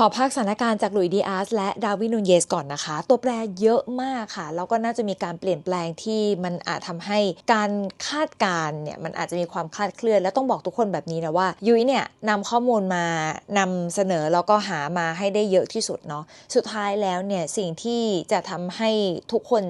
ขอพักสถานการณ์จากหลุยดีอาร์สและดาวินูนเยสก่อนนะคะ ตัวแปรเยอะมากค่ะ แล้วก็น่าจะมีการเปลี่ยนแปลงที่มันอาจทำให้การคาดการณ์เนี่ยมันอาจจะมีความคลาดเคลื่อน และต้องบอกทุกคนแบบนี้นะว่ายุ้ยเนี่ยนำข้อมูลมานำเสนอแล้วก็หามาให้ได้เยอะที่สุดเนาะสุดท้ายแล้วเนี่ยสิ่งที่จะทำให้ทุกคน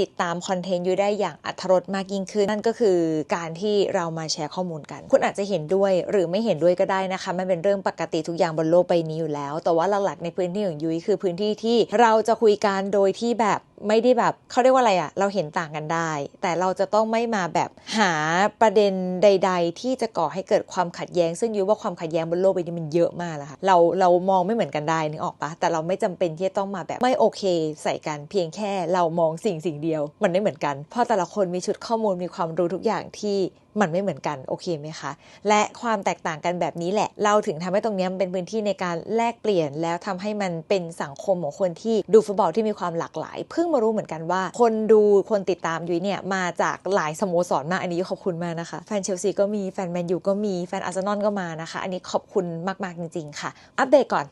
ติดตามคอนเทนต์ยูได้อย่างอัธรสมากยิ่งขึ้น นั่นก็คือการที่เรามาแชร์ข้อมูลกัน คุณอาจจะเห็นด้วยหรือไม่เห็นด้วยก็ได้นะคะมันเป็นเรื่องปกติทุกอย่างบนโลกใบนี้อยู่แล้ว แต่ว่าหลักๆในพื้นที่ของยุ้ยคือพื้นที่ที่เราจะคุยกันโดยที่แบบไม่ได้แบบเขาเรียกว่าอะไรอะเราเห็นต่างกันได้ แต่เราจะต้องไม่มาแบบหาประเด็นใด ๆ ที่จะก่อให้เกิดความขัดแย้ง ซึ่งยุ้ยว่าความขัดแย้งบนโลกใบนี้มันเยอะมากแล้วค่ะเราเรามองไม่เหมือนกันได้นึกออกปะแต่เราไม่จำเป็นที่จะต้องมาแบบไม่โอเค ใส่กันเพียงแค่เรามองสิ่งสิ่งเดียวมันไม่เหมือนกัน เพราะแต่ละคนมีชุดข้อมูลมีความรู้ทุกอย่างที่มันไม่เหมือนกันโอเคไหมคะ และความแตกต่างกันแบบนี้แหละ เราถึงทำให้ตรงนี้มันเป็นพื้นที่ในการแลกเปลี่ยน แล้วทำให้มันเป็นสังคมของคนที่ดูฟุตบอลที่มีความหลากหลาย เพิ่งมารู้เหมือนกันว่า คนดูคนติดตามยุ้ยเนี่ยมาจากหลายสโมสรมากอันนี้ขอบคุณมากนะคะ แฟนเชลซีก็มีแฟนแมนยูก็มีแฟนอาร์เซนอลก็มานะคะ อันนี้ขอบคุณมากๆจริง ๆ ค่ะ อัปเดตก่อน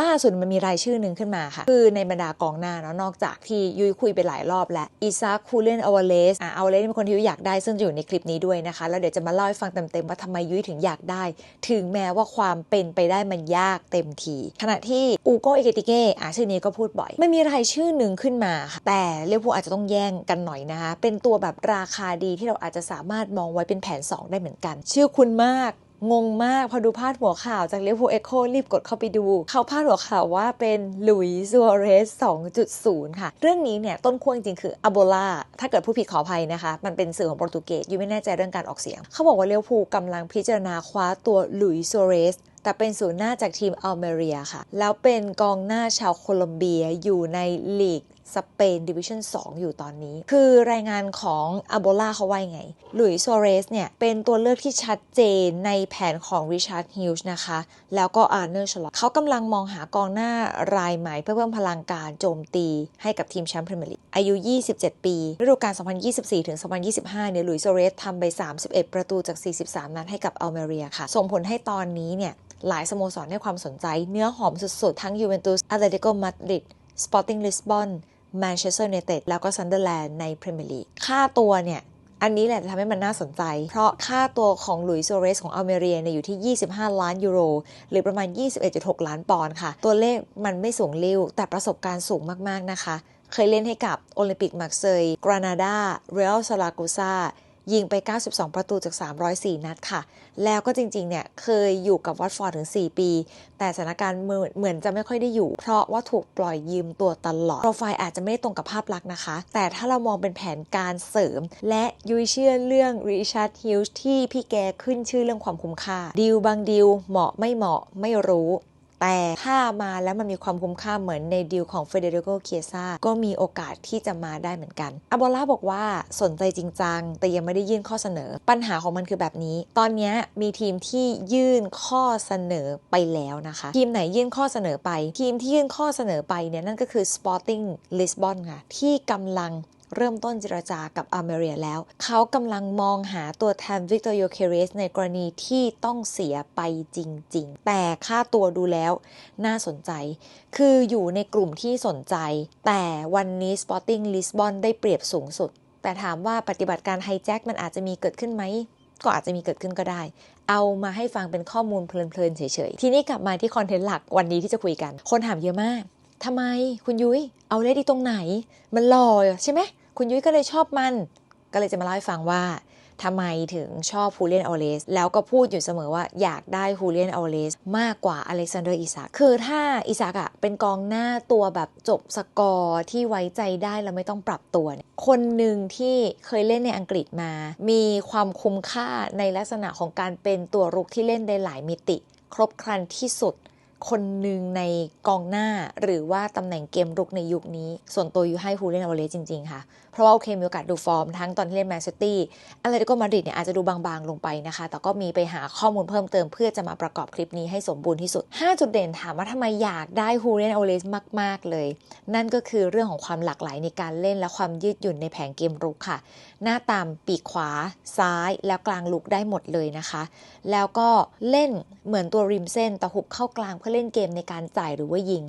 ล่าสุดมันมีรายชื่อหนึ่งขึ้นมาค่ะ คือในบรรดากองหน้าเนาะนอกจากที่ยุ้ยคุยไปหลายรอบแล้วอิซาคูเลนอวาเลสอะอวาเลสเป็นคนที่ยุ้ยอยากได้ซึ่งอยู่ในคลิปนี้ด้วยนะคะ แล้วเดี๋ยวจะมาเล่าให้ฟังเต็มๆว่าทำไมยุ้ยถึงอยากได้ ถึงแม้ว่าความเป็นไปได้มันยากเต็มทีขณะที่อูโกเอเกติเกอะชื่อนี้ก็พูดบ่อย ไม่มีรายชื่อหนึ่งขึ้นมาค่ะแต่เรียกว่าอาจจะต้องแย่งกันหน่อยนะคะเป็นตัวแบบราคาดีที่เราอาจจะสามารถมองไว้เป็นแผน 2 ได้เหมือนกัน ชื่อคุณมาก งงมากพอดูพาดหัวข่าวจากเลี้ยวภูเอ็กโครีบกดเข้าไปดู เขาพาดหัวข่าวว่าเป็นลุยซัวเรส 2.0 ค่ะ เรื่องนี้เนี่ยต้นขั้วจริงๆคืออโบลาถ้าเกิดผู้ผิดขออภัยนะคะ มันเป็นสื่อของโปรตุเกสยูไม่แน่ใจเรื่องการออกเสียง เขาบอกว่าเลี้ยวภูกำลังพิจารณาคว้าตัวลุยซัวเรส แต่เป็นศูนย์หน้าจากทีมอัลเมเรียค่ะ แล้วเป็นกองหน้าชาวโคลอมเบียอยู่ในลีกสเปนดิวิชั่น2 อยู่ตอนนี้ คือรายงานของอโบล่าเขาว่าไง หลุยส์ซัวเรสเนี่ย เป็นตัวเลือกที่ชัดเจนในแผนของริชาร์ดฮิลส์นะคะ แล้วก็อาร์เนอร์ชลอตเขากำลังมองหากองหน้ารายใหม่เพื่อเพิ่มพลังการโจมตีให้กับทีมแชมป์พรีเมียร์ลีกอายุ 27 ปี ฤดูกาล 2024 ถึง 2025 เนี่ย หลุยส์ซัวเรสทำไป 31 ประตูจาก 43 นัดให้กับอัลเมเรียค่ะ ส่งผลให้ตอนนี้เนี่ยหลายสโมสรให้ความสนใจเนื้อหอมสุดๆ ทั้งยูเวนตุสอาตเลติโกมาดริดสปอร์ติ้งลิสบอนแมนเชสเตอร์ยูไนเต็ดแล้วก็ซันเดอร์แลนด์ในพรีเมียร์ลีกค่าตัวเนี่ย อันนี้แหละจะทำให้มันน่าสนใจ เพราะค่าตัวของหลุยส์โซเรสของอัลเมเรียเนี่ยอยู่ที่ 25 ล้านยูโร หรือประมาณ 21.6 ล้านปอนด์ค่ะ ตัวเลขมันไม่สูงเร็วแต่ประสบการณ์สูงมากๆนะคะ เคยเล่นให้กับโอลิมปิกมาร์เซยกรานาดาเรอัลซาลากูซา ยิงไป 92 ประตูจาก 304 นัดค่ะ แล้วก็จริงๆ เนี่ยเคยอยู่กับวัตฟอร์ดถึง 4 ปี แต่สถานการณ์เหมือนจะไม่ค่อยได้อยู่ เพราะว่าถูกปล่อยยืมตัวตลอด โปรไฟล์อาจจะไม่ได้ตรงกับภาพลักษณ์นะคะ แต่ถ้าเรามองเป็นแผนการเสริม และยุยเชื่อเรื่องริชาร์ดฮิลส์ที่พี่แกขึ้นชื่อเรื่องความคุ้มค่า ดีลบางดีลเหมาะไม่เหมาะไม่รู้ แต่ถ้ามาแล้วมันมีความคุ้มค่าเหมือนในดีลของเฟเดริโกเคียซาก็มีโอกาสที่จะมาได้เหมือนกันอโบล่าบอกว่าสนใจจริงจังแต่ยังไม่ได้ยื่นข้อเสนอ ปัญหาของมันคือแบบนี้ ตอนนี้มีทีมที่ยื่นข้อเสนอไปแล้วนะคะ ทีมไหนยื่นข้อเสนอไป ทีมที่ยื่นข้อเสนอไปเนี่ยนั่นก็คือ Sporting Lisbon ค่ะที่กำลัง เริ่มต้นเจรจากับอาเมเรียแล้ว เขากำลังมองหาตัวแทนวิกตอร์โยเคเรสในกรณีที่ต้องเสียไปจริง ๆ แต่ค่าตัวดูแล้วน่าสนใจ คืออยู่ในกลุ่มที่สนใจ แต่วันนี้ Sporting Lisbon ได้เปรียบสูงสุด แต่ถามว่าปฏิบัติการไฮแจ็คมันอาจจะมีเกิดขึ้นไหมก็อาจจะมีเกิดขึ้นก็ได้ เอามาให้ฟังเป็นข้อมูลเพลินๆเฉยๆ ทีนี้กลับมาที่คอนเทนต์หลักวันนี้ที่จะคุยกัน คนถามเยอะมาก ทำไมคุณยุ้ยเอาเลดีตรงไหน มันหล่อใช่ไหมคุณยุ้ยก็เลยชอบมัน ก็เลยจะมาเล่าให้ฟังว่าทำไมถึงชอบฮูเลียนออเลส แล้วก็พูดอยู่เสมอว่าอยากได้ฮูเลียนออเลส มากกว่าอเล็กซานเดอร์อิซักคือถ้าอิซักอะเป็นกองหน้าตัวแบบจบสกอร์ที่ไว้ใจได้แล้วไม่ต้องปรับตัว คนหนึ่งที่เคยเล่นในอังกฤษมา มีความคุ้มค่าในลักษณะของการเป็นตัวรุกที่เล่นได้หลายมิติ ครบครันที่สุด คนหนึ่งในกองหน้าหรือว่าตำแหน่งเกมรุกในยุคนี้ ส่วนตัวอยู่ให้ฮูเลียนอเวเลสจริง ๆ ค่ะ เพราะว่าโอเคมีโอกาสดูฟอร์มทั้งตอนที่เล่นแมนซิตี้อะไรก็มาดริดเนี่ยอาจจะดูบางๆ ลงไปนะคะ แต่ก็มีไปหาข้อมูลเพิ่มเติมเพื่อจะมาประกอบคลิปนี้ให้สมบูรณ์ที่สุด 5 จุดเด่นถามว่าทำไมอยากได้ฮูเลียนอเวเลสมาก ๆ เลย นั่นก็คือเรื่องของความหลากหลายในการเล่นและความยืดหยุ่นในแผงเกมรุกค่ะ หน้าตามปีกขวา ซ้าย แล้วกลางลุกได้หมดเลยนะคะ แล้วก็เล่นเหมือนตัวริมเส้นแต่หุบเข้ากลางเเขาเล่นเกมในการจ่ายหรือว่ายิง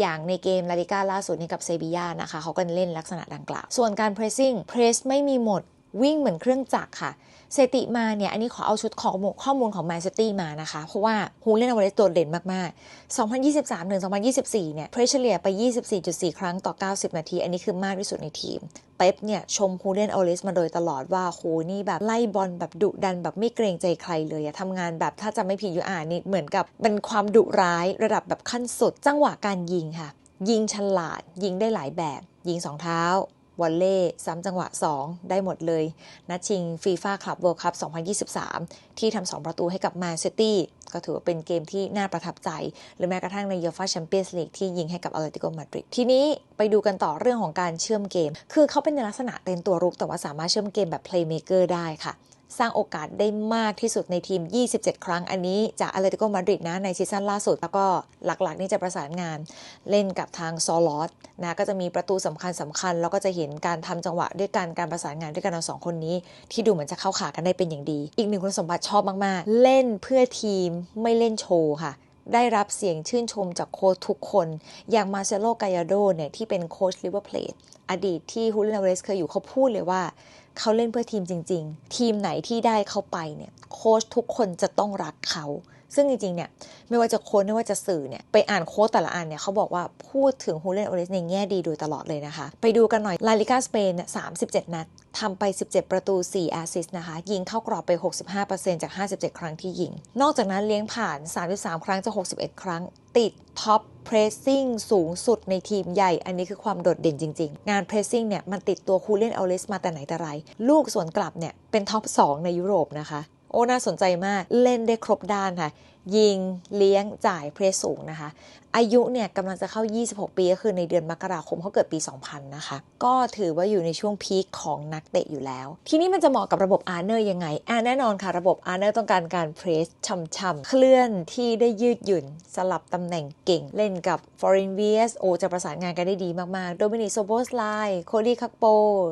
อย่างในเกมลาลิก้าล่าสุดนี้กับเซบียานะคะเขาก็เล่นลักษณะดังกล่าว ส่วนการ pressing press ไม่มีหมด วิ่งเหมือนเครื่องจักรค่ะสถิติมาเนี่ย อันนี้ขอเอาชุดข้อมูลข้อมูลของแมนซิตี้มานะคะ เพราะว่าฮูเล่นเอาไว้โดดเด่นมาก ๆ 2023 ถึง 2024 เนี่ยเพรสเฉลี่ยไป 24.4 ครั้งต่อ 90 นาที อันนี้คือมากที่สุดในทีม เป๊ปเนี่ย ชมฮูเล่นออลิสมาโดยตลอดว่าโหนี่แบบไล่บอลแบบดุดันแบบไม่เกรงใจใครเลยอะทำงานแบบถ้าจะไม่ผิดอยู่อ่านนี่เหมือนกับเป็นความดุร้ายระดับแบบขั้นสุด จังหวะการยิงค่ะ ยิงฉลาด ยิงได้หลายแบบ ยิงสองเท้า วอลเล่ซ้ำจังหวะ 2 ได้หมดเลยนัดชิงฟีฟ่าคลับเวิลด์คัพ 2023 ที่ทำ2ประตูให้กับแมนซิตี้ก็ถือว่าเป็นเกมที่น่าประทับใจ หรือแม้กระทั่งในยูฟ่าแชมเปี้ยนส์ลีกที่ยิงให้กับอ t เลติโกมาดริดทีนี้ไปดูกันต่อเรื่องของการเชื่อมเกม คือเขาเป็นในลักษณะเป็นตัวรุกแต่ว่าสามารถเชื่อมเกมแบบเพลย์เมเกอร์ได้ค่ะ สร้างโอกาสได้มากที่สุดในทีม 27 ครั้งอันนี้จากอเลติโกมาดริดนะในซีซั่นล่าสุด แล้วก็หลักๆ นี่จะประสานงานเล่นกับทางซอลอสนะก็จะมีประตูสำคัญสำคัญ แล้วก็จะเห็นการทำจังหวะด้วยกันการประสานงานด้วยกันเอาสองคนนี้ ที่ดูเหมือนจะเข้าขากันได้เป็นอย่างดี อีกหนึ่งคุณสมบัติชอบมากๆ เล่นเพื่อทีมไม่เล่นโชว์ค่ะได้รับเสียงชื่นชมจากโค้ชทุกคน อย่างมาเซโลกายาโดเนี่ยที่เป็นโค้ชลิเวอร์เพลอดีตที่ฮูเลนเวสเคยอยู่เขาพูดเลยว่า เขาเล่นเพื่อทีมจริง ๆ ทีมไหนที่ได้เข้าไปเนี่ยโค้ชทุกคนจะต้องรักเขา ซึ่งจริงๆเนี่ยไม่ว่าจะโค้ชไม่ว่าจะสื่อเนี่ยไปอ่านโค้ชแต่ละอันเนี่ยเขาบอกว่าพูดถึงฮูเลนโอเรสในแง่ดีโดยตลอดเลยนะคะ ไปดูกันหน่อยลาลิกาสเปนเนี่ย37นัดทำไป 17 ประตู 4 แอสซิสต์นะคะ ยิงเข้ากรอบไป 65%จาก 57 ครั้งที่ยิง นอกจากนั้นเลี้ยงผ่าน 33 ครั้งจาก 61 ครั้ง ติดท็อปเพรสซิ่งสูงสุดในทีมใหญ่ อันนี้คือความโดดเด่นจริง ๆ งานเพรสซิ่งเนี่ย มันติดตัวคูเล่นเอาเลสมาแต่ไหนแต่ไร ลูกสวนกลับเนี่ย เป็นท็อป 2 ในยุโรปนะคะ โอ้น่าสนใจมากเล่นได้ครบด้านค่ะ ยิงเลี้ยงจ่ายเพรสสูงนะคะ อายุเนี่ยกำลังจะเข้า 26 ปีก็คือในเดือนมกราคมเขาเกิดปี 2000 นะคะ ก็ถือว่าอยู่ในช่วงพีคของนักเตะอยู่แล้ว ทีนี้มันจะเหมาะกับระบบอาร์เนอร์ยังไงอ่าแน่นอนค่ะ ระบบอาร์เนอร์ต้องการการเพรสช่ำๆเคลื่อนที่ได้ยืดหยุ่น สลับตำแหน่งเก่ง เล่นกับฟอรินเวียสโอจะประสานงานกันได้ดีมากๆโดมินิโซโบสไลโคลีคักโป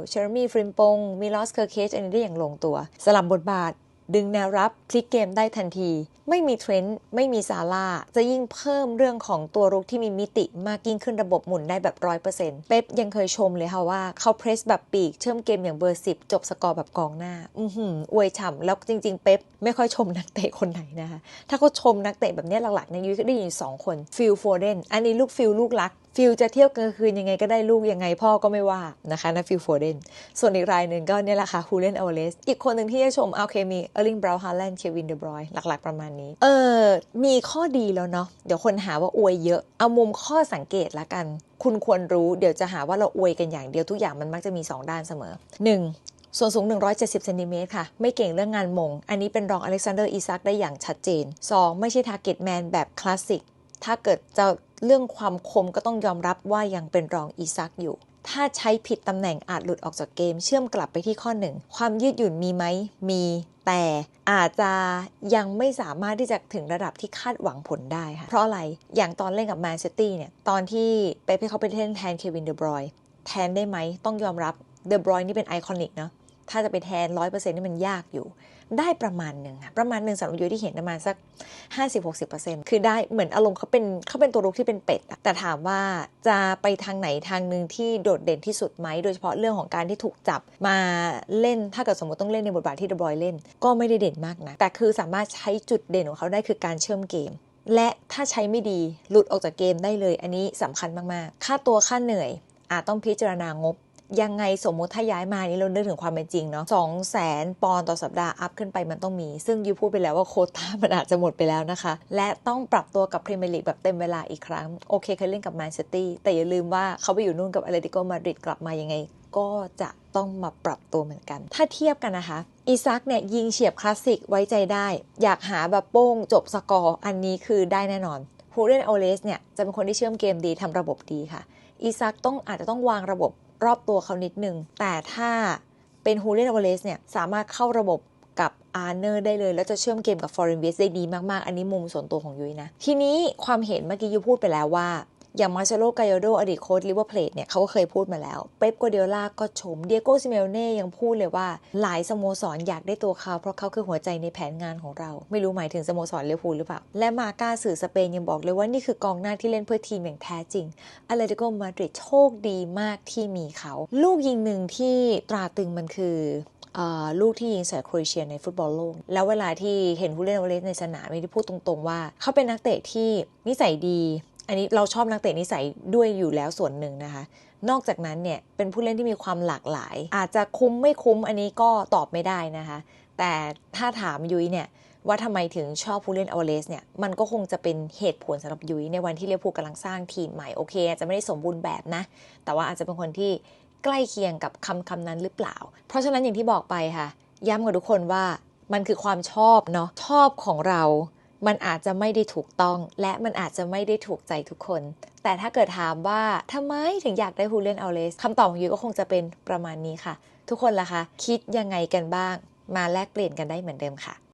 เชอร์มี่ฟริมปงมิลอสเคอร์เคชอันนี้ได้อย่างลงตัว สลับบทบาท ดึงแนวรับพลิกเกมได้ทันที ไม่มีเทรนด์ไม่มีซาร่าจะยิ่งเพิ่มเรื่องของตัวรุกที่มีมิติมากยิ่งขึ้นระบบหมุนได้แบบร้อยเปอร์เซ็นต์เป๊ปยังเคยชมเลยค่ะว่าเขาเพรสแบบปีกเชื่อมเกมอย่างเบอร์สิบจบสกอร์แบบกองหน้า อือหืออวยฉ่ำแล้วจริง ๆ เป๊ปไม่ค่อยชมนักเตะคนไหนนะคะ ถ้าเขาชมนักเตะแบบนี้หลักๆในยุ้ยก็ได้ยินสองคนฟิลโฟเดนอันนี้ลูกฟิลลูกรักฟิลจะเที่ยวกลางคืนยังไงก็ได้ลูกยังไงพ่อก็ไม่ว่านะคะนะฟิลโฟเดนส่วนอีกรายหนึ่งก็เนี่ยแหละค่ะฮูเลนอเวเลสอีกคนหนึ่งที่จะชมโอเคมีออร์ลิงบราวน์ฮาร์แลนด์เควินเดบรอยหลักๆประมาณนี้ เออ มีข้อดีแล้วเนาะเดี๋ยวคนหาว่าอวยเยอะ เอามุมข้อสังเกตละกัน คุณควรรู้เดี๋ยวจะหาว่าเราอวยกันอย่างเดียวทุกอย่างมันมักจะมี 2 ด้านเสมอ 1. ส่วนสูง 170เซนติเมตรค่ะ ไม่เก่งเรื่องงานมง อันนี้เป็นรองอเล็กซานเดอร์อีซักได้อย่างชัดเจน 2. ไม่ใช่ทาร์เก็ตแมนแบบคลาสสิก ถ้าเกิดจะเรื่องความคมก็ต้องยอมรับว่ายังเป็นรองอีซักอยู่ ถ้าใช้ผิดตำแหน่งอาจหลุดออกจากเกม เชื่อมกลับไปที่ข้อหนึ่งความยืดหยุ่นมีไหม มี แต่อาจจะยังไม่สามารถที่จะถึงระดับที่คาดหวังผลได้ค่ะ เพราะอะไร อย่างตอนเล่นกับแมนเชสเตอร์เนี่ย ตอนที่เป๊ปให้เขาไปเล่นแทนเควินเดอบรอยแทนได้ไหม ต้องยอมรับ เดอบรอยนี่เป็นไอคอนิกเนาะ ถ้าจะไปแทน 100%นี่มันยากอยู่ ได้ประมาณหนึ่งค่ะประมาณหนึ่งสำหรับยูที่เห็นประมาณสัก 50-60%คือได้เหมือนอารมณ์เขาเป็นเขาเป็นตัวรุกที่เป็นเป็ดแต่ถามว่าจะไปทางไหนทางหนึ่งที่โดดเด่นที่สุดไหมโดยเฉพาะเรื่องของการที่ถูกจับมาเล่นถ้าเกิดสมมติต้องเล่นในบทบาทที่เดบรอยเล่น ก็ไม่ได้เด่นมากนะแต่คือสามารถใช้จุดเด่นของเขาได้คือการเชื่อมเกมและถ้าใช้ไม่ดีหลุดออกจากเกมได้เลย อันนี้สำคัญมาก ๆ ค่าตัวค่าเหนื่อยอาจต้องพิจารณางบ ยังไงสมมุติถ้าย้ายมานี่เรานึกถึงความเป็นจริงเนาะสองแสนปอนต่อสัปดาห์อัพขึ้นไปมันต้องมี ซึ่งยูพูดไปแล้วว่าโคต้ามันอาจจะหมดไปแล้วนะคะ และต้องปรับตัวกับพรีเมียร์ลีกแบบเต็มเวลาอีกครั้ง โอเคเคยเล่นกับแมนเชสเตอร์แต่อย่าลืมว่าเขาไปอยู่นู่นกับอเลติโกมาดริดกลับมายังไง ก็จะต้องมาปรับตัวเหมือนกัน ถ้าเทียบกันนะคะอีซักเนี่ยยิงเฉียบคลาสสิกไว้ใจได้ อยากหาแบบโป้งจบสกอร์อันนี้คือได้แน่นอนฮูเรนโอเลสเนี่ยจะเป็นคนที่เชื่อมเกมดีทำระบบดีค่ะอีซักต้องอาจจะต้องวางระบบ รอบตัวเขานิดหนึ่ง แต่ถ้าเป็นฮูเลนอเวเลสเนี่ย สามารถเข้าระบบกับอาร์เนอร์ได้เลย แล้วจะเชื่อมเกมกับฟอร์เรนเวสได้ดีมาก ๆ อันนี้มุมส่วนตัวของยุ้ยนะ ทีนี้ความเห็นเมื่อกี้ยูพูดไปแล้วว่า อย่างมาเชโลกายโดอดีตโค้ชลิเวอร์เพลทเนี่ยเขาก็เคยพูดมาแล้ว เป๊ปกัวเดียล่าก็ชม เดียโกซิเมลเน่ยังพูดเลยว่า หลายสโมสรอยากได้ตัวเขา เพราะเขาคือหัวใจในแผนงานของเรา ไม่รู้หมายถึงสโมสรลิเวอร์พูลหรือเปล่า และมาก้าสื่อสเปนยังบอกเลยว่านี่คือกองหน้าที่เล่นเพื่อทีมอย่างแท้จริงอาเลติโกมาดริดโชคดีมากที่มีเขา ลูกยิงหนึ่งที่ตราตึงมันคือลูกที่ยิงใส่โครเอเชียในฟุตบอลโลก แล้วเวลาที่เห็นผู้เล่นวอลเลย์ในสนามไม่ได้พูดตรงๆว่า เขาเป็นนักเตะที่นิสัยดี อันนี้เราชอบนักเตะนิสัยด้วยอยู่แล้วส่วนหนึ่งนะคะ นอกจากนั้นเนี่ยเป็นผู้เล่นที่มีความหลากหลาย อาจจะคุ้มไม่คุ้มอันนี้ก็ตอบไม่ได้นะคะ แต่ถ้าถามยุ้ยเนี่ยว่าทำไมถึงชอบผู้เล่นอเวเลสเนี่ยมันก็คงจะเป็นเหตุผลสำหรับยุ้ยในวันที่เลียวพูลกำลังสร้างทีมใหม่โอเคอาจจะไม่ได้สมบูรณ์แบบนะ แต่ว่าอาจจะเป็นคนที่ใกล้เคียงกับคำคำนั้นหรือเปล่า เพราะฉะนั้นอย่างที่บอกไปค่ะ ย้ำกับทุกคนว่ามันคือความชอบเนาะชอบของเรา มันอาจจะไม่ได้ถูกต้อง และมันอาจจะไม่ได้ถูกใจทุกคน แต่ถ้าเกิดถามว่าทำไมถึงอยากได้ฮูเลนเอาเลสคำตอบของยูก็คงจะเป็นประมาณนี้ค่ะ ทุกคนล่ะคะ คิดยังไงกันบ้าง มาแลกเปลี่ยนกันได้เหมือนเดิมค่ะ